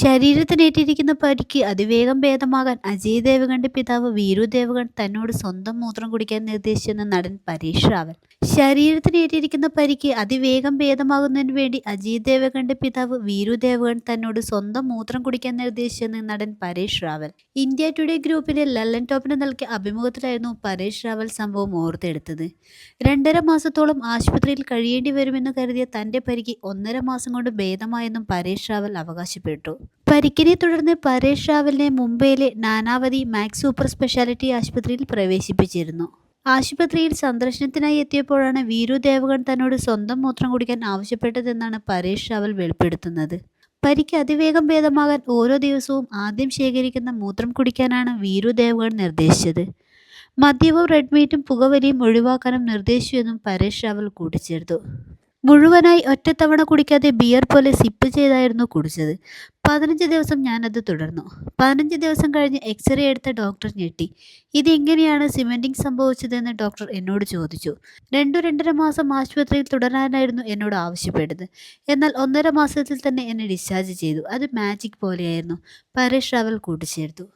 ശരീരത്തിനേറ്റിരിക്കുന്ന പരിക്ക് അതിവേഗം ഭേദമാകാൻ അജയ് ദേവ്ഗണിന്റെ പിതാവ് വീരു ദേവ്ഗൺ തന്നോട് സ്വന്തം മൂത്രം കുടിക്കാൻ നിർദ്ദേശിച്ചെന്ന് നടൻ പരേഷ് റാവൽ. ശരീരത്തിനേറ്റിരിക്കുന്ന പരിക്ക് അതിവേഗം ഭേദമാകുന്നതിന് വേണ്ടി അജിത് ദേവഗണിന്റെ പിതാവ് വീരു ദേവഗൺ തന്നോട് സ്വന്തം മൂത്രം കുടിക്കാൻ നിർദ്ദേശിച്ചെന്ന് നടൻ പരേഷ് റാവൽ. ഇന്ത്യ ടുഡേ ഗ്രൂപ്പിലെ ലല്ലൻ ടോപ്പിന് നൽകിയ അഭിമുഖത്തിലായിരുന്നു പരേഷ് റാവൽ സംഭവം ഓർത്തെടുത്തത്. രണ്ടര മാസത്തോളം ആശുപത്രിയിൽ കഴിയേണ്ടി വരുമെന്ന് കരുതിയ തന്റെ പരിക്ക് ഒന്നര മാസം കൊണ്ട് ഭേദമായെന്നും പരേഷ് റാവൽ അവകാശപ്പെട്ടു. പരിക്കിനെ തുടർന്ന് പരേഷ് റാവലിനെ മുംബൈയിലെ നാനാവതി മാക്സ് സൂപ്പർ സ്പെഷ്യാലിറ്റി ആശുപത്രിയിൽ പ്രവേശിപ്പിച്ചിരുന്നു. ആശുപത്രിയിൽ സന്ദർശനത്തിനായി എത്തിയപ്പോഴാണ് വീരു ദേവഗൺ തന്നോട് സ്വന്തം മൂത്രം കുടിക്കാൻ ആവശ്യപ്പെട്ടതെന്നാണ് പരേഷ് റാവൽ വെളിപ്പെടുത്തുന്നത്. പരിക്ക് അതിവേഗം ഭേദമാകാൻ ഓരോ ദിവസവും ആദ്യം ശേഖരിക്കുന്ന മൂത്രം കുടിക്കാനാണ് വീരു ദേവഗൺ നിർദ്ദേശിച്ചത്. മദ്യവും റെഡ്മീറ്റും പുകവലിയും ഒഴിവാക്കാനും നിർദ്ദേശിച്ചുവെന്നും പരേഷ് റാവൽ കൂട്ടിച്ചേർത്തു. മുഴുവനായി ഒറ്റത്തവണ കുടിക്കാതെ ബിയർ പോലെ സിപ്പ് ചെയ്തായിരുന്നു കുടിച്ചത്. പതിനഞ്ച് ദിവസം ഞാനത് തുടർന്നു. പതിനഞ്ച് ദിവസം കഴിഞ്ഞ് എക്സ്റേ എടുത്ത ഡോക്ടർ ഞെട്ടി. ഇതെങ്ങനെയാണ് സിമെന്റിങ് സംഭവിച്ചതെന്ന് ഡോക്ടർ എന്നോട് ചോദിച്ചു. രണ്ടു രണ്ടര മാസം ആശുപത്രിയിൽ തുടരാനായിരുന്നു എന്നോട് ആവശ്യപ്പെട്ടത്. എന്നാൽ ഒന്നര മാസത്തിൽ തന്നെ എന്നെ ഡിസ്ചാർജ് ചെയ്തു. അത് മാജിക് പോലെയായിരുന്നു. പരേഷ് റാവൽ കൂട്ടിച്ചേർത്തു.